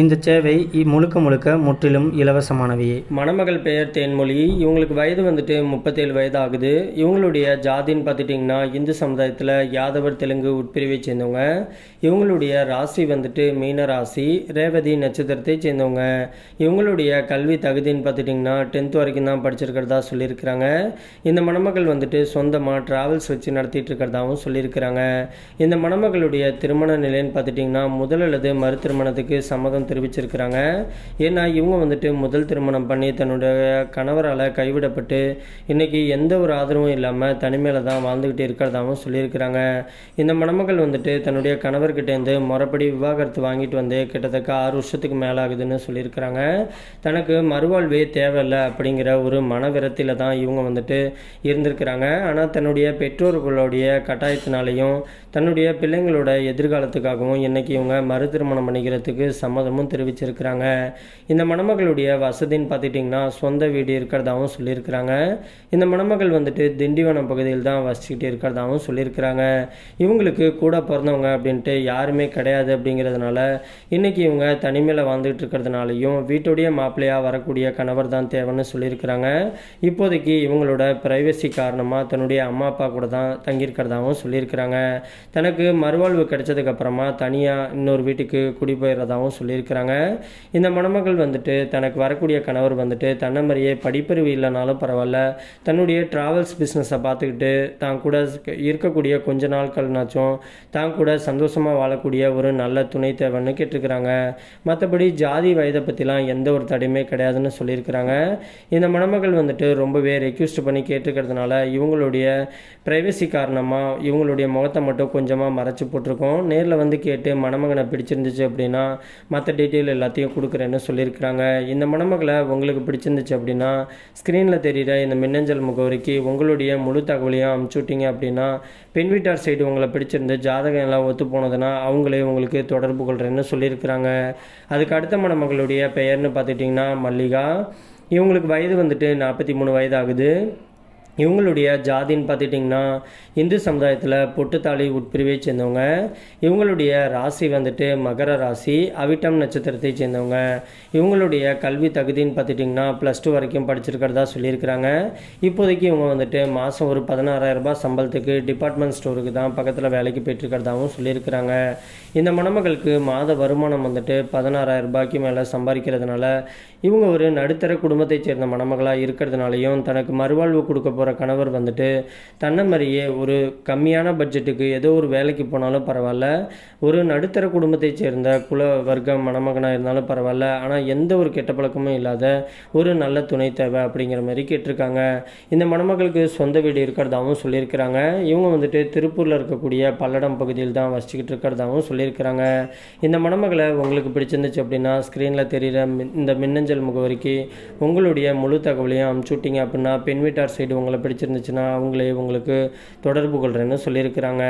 இந்த சேவை முழுக்க முழுக்க முற்றிலும் இலவசமானவையே மணமகள் பெயர் தேன்மொழி. இவங்களுக்கு வயது வந்துட்டு முப்பத்தேழு வயது ஆகுது இவங்களுடைய ஜாதின்னு பார்த்துட்டிங்கன்னா இந்து சமுதாயத்தில் யாதவர் தெலுங்கு உட்பிரிவை சேர்ந்தவங்க. இவங்களுடைய ராசி வந்துட்டு மீன ராசி ரேவதி நட்சத்திரத்தை சேர்ந்தவங்க. இவங்களுடைய கல்வி தகுதின்னு பார்த்துட்டிங்கன்னா டென்த் வரைக்கும் தான் படிச்சிருக்கிறதா சொல்லியிருக்கிறாங்க. இந்த மணமகள் வந்துட்டு சொந்தமாக ட்ராவல்ஸ் வச்சு நடத்திட்டு இருக்கிறதாகவும் சொல்லியிருக்கிறாங்க. இந்த மணமகளுடைய திருமண நிலைன்னு பார்த்துட்டிங்கன்னா முதல் அல்லது மறு திருமணத்துக்கு சம்மதம் தெரிவிச்சிருக்கிறாங்க. ஏன்னா இவங்க வந்துட்டு முதல் திருமணம் பண்ணி தன்னுடைய கணவரால் கைவிடப்பட்டு இன்றைக்கி எந்த ஒரு ஆதரவும் இல்லாமல் தனிமையில் தான் வாழ்ந்துக்கிட்டு இருக்கிறதாகவும் சொல்லியிருக்கிறாங்க. இந்த மணமகள் வந்துட்டு தன்னுடைய கணவர்கிட்டேருந்து முறைப்படி விவாகரத்து வாங்கிட்டு வந்து கிட்டத்தட்ட ஆறு வருஷத்துக்கு மேலே ஆகுதுன்னு சொல்லியிருக்கிறாங்க. தனக்கு மறுவாழ்வே தேவையில்லை அப்படிங்கிற ஒரு மனவிரத்தில் தான் இவங்க வந்துட்டு இருந்திருக்கிறாங்க. ஆனால் தன்னுடைய பெற்றோர்களுடைய கட்டாயத்தினாலையும் தன்னுடைய பிள்ளைங்களோட எதிர்காலத்துக்காகவும் இன்னைக்கு இவங்க மறு திருமணம் பண்ணிக்கிறதுக்கு சம்மதமும் தெரிவிச்சிருக்கிறாங்க. இந்த மணமகளுடைய வசதின்னு பார்த்துட்டிங்கன்னா சொந்த வீடு இருக்கிறதாகவும் சொல்லியிருக்கிறாங்க. இந்த மணமகள் வந்துட்டு திண்டிவனம் பகுதியில் தான் வசிச்சுக்கிட்டு இருக்கிறதாகவும் சொல்லியிருக்கிறாங்க. இவங்களுக்கு கூட பிறந்தவங்க அப்படின்ட்டு யாருமே கிடையாது அப்படிங்கிறதுனால இன்னைக்கு இவங்க தனிமையில் வாழ்ந்துட்டு இருக்கிறதுனாலையும் வீட்டுடைய மாப்பிள்ளையாக வரக்கூடிய கணவர் தான் தேவைன்னு சொல்லியிருக்கிறாங்க. இப்போதைக்கு இவங்களோட ப்ரைவசி காரணமாக தன்னுடைய அம்மா அப்பா கூட தான் தங்கியிருக்கிறதாகவும் சொல்லியிருக்கிறாங்க. தனக்கு மறுவாழ்வு கிடைச்சதுக்கு அப்புறமா தனியாக இன்னொரு வீட்டுக்கு குடி சொல்லியிருக்கிறாங்க. இந்த மணமகள் வந்துட்டு தனக்கு வரக்கூடிய கணவர் வந்துட்டு தன்னமரியே படிப்பறிவு இல்லைனாலும் பரவாயில்ல. தன்னுடைய ட்ராவல்ஸ் பிஸ்னஸை பார்த்துக்கிட்டு தான் கூட இருக்கக்கூடிய கொஞ்ச நாட்கள்னாச்சும் தான் கூட சந்தோஷமாக வாழக்கூடிய ஒரு நல்ல துணை தேவைன்னு கேட்டிருக்கிறாங்க. மற்றபடி ஜாதி வயதை பற்றிலாம் எந்த ஒரு தடையுமே கிடையாதுன்னு சொல்லியிருக்கிறாங்க. இந்த மணமகள் வந்துட்டு ரொம்பவே ரெக்யூஸ்ட் பண்ணி கேட்டிருக்கிறதுனால இவங்களுடைய ப்ரைவசி காரணமாக இவங்களுடைய முகத்தை மட்டும் கொஞ்சமாக மறைச்சி போட்டிருக்கோம். நேரில் வந்து கேட்டு மணமகனை பிடிச்சிருந்துச்சு அப்படின்னா மற்ற டீட்டெயில் எல்லாத்தையும் கொடுக்குறேன்னு சொல்லியிருக்கிறாங்க. இந்த மணமகளை உங்களுக்கு பிடிச்சிருந்துச்சு அப்படின்னா ஸ்க்ரீனில் தெரிகிற இந்த மின்னஞ்சல் முகவரிக்கு உங்களுடைய முழு தகவலையும் அமுச்சு விட்டீங்க அப்படின்னா பெண் வீட்டார் சைடு உங்களை பிடிச்சிருந்து ஜாதகம் எல்லாம் ஒத்து போனதுன்னா அவங்களே உங்களுக்கு தொடர்பு கொள்கிறேன்னு சொல்லியிருக்கிறாங்க. அதுக்கு அடுத்த மணமகளுடைய பெயர்னு பார்த்துட்டிங்கன்னா மல்லிகா. இவங்களுக்கு வயது வந்துட்டு நாற்பத்தி மூணு வயது ஆகுது. இவங்களுடைய ஜாதின்னு பார்த்துட்டிங்கன்னா இந்து சமுதாயத்தில் பொட்டுத்தாளி உட்பிரிவை சேர்ந்தவங்க. இவங்களுடைய ராசி வந்துட்டு மகர ராசி அவிட்டம் நட்சத்திரத்தை சேர்ந்தவங்க. இவங்களுடைய கல்வி தகுதின்னு பார்த்துட்டிங்கன்னா ப்ளஸ் டூ வரைக்கும் படிச்சிருக்கிறதா சொல்லியிருக்கிறாங்க. இப்போதைக்கு இவங்க வந்துட்டு மாதம் ஒரு பதினாறாயிரரூபா சம்பளத்துக்கு டிபார்ட்மெண்ட் ஸ்டோருக்கு தான் பக்கத்தில் வேலைக்கு போயிட்டுருக்கிறதாவும் சொல்லியிருக்கிறாங்க. இந்த மணமகளுக்கு மாத வருமானம் வந்துட்டு பதினாறாயிரம் ரூபாய்க்கு மேலே சம்பாதிக்கிறதுனால இவங்க ஒரு நடுத்தர குடும்பத்தைச் சேர்ந்த மணமகளாக இருக்கிறதுனாலையும் தனக்கு மறுவாழ்வு கொடுக்க போகிற கணவர் வந்துட்டு தன்னை மாதிரியே ஒரு கம்மியான பட்ஜெட்டுக்கு ஏதோ ஒரு வேலைக்கு போனாலும் பரவாயில்ல. ஒரு நடுத்தர குடும்பத்தைச் சேர்ந்த குல வர்க்கம் மணமகனாக இருந்தாலும் பரவாயில்ல. ஆனால் எந்த ஒரு கெட்ட பழக்கமும் இல்லாத ஒரு நல்ல துணை தேவை அப்படிங்கிற மாதிரி கேட்டிருக்காங்க. இந்த மணமகளுக்கு சொந்த வீடு இருக்கிறதாகவும் சொல்லியிருக்கிறாங்க. இவங்க வந்துட்டு திருப்பூரில் இருக்கக்கூடிய பல்லடம் பகுதியில் தான் வசிச்சுக்கிட்டு இருக்கிறதாகவும் சொல்லியிருக்கிறாங்க. இந்த மணமகளை உங்களுக்கு பிடிச்சிருந்துச்சு அப்படின்னா ஸ்க்ரீனில் தெரிகிற மின்- இந்த மின்னஞ்சல் முகவரிக்கு உங்களுடைய முழு தகவலையும் அமுச்சு விட்டீங்க அப்படின்னா பெண் வீட்டார் சைடு உங்களை பிடிச்சிருந்துச்சுன்னா அவங்களே உங்களுக்கு தொடர்பு கொள்கிறேன்னு சொல்லியிருக்கிறாங்க.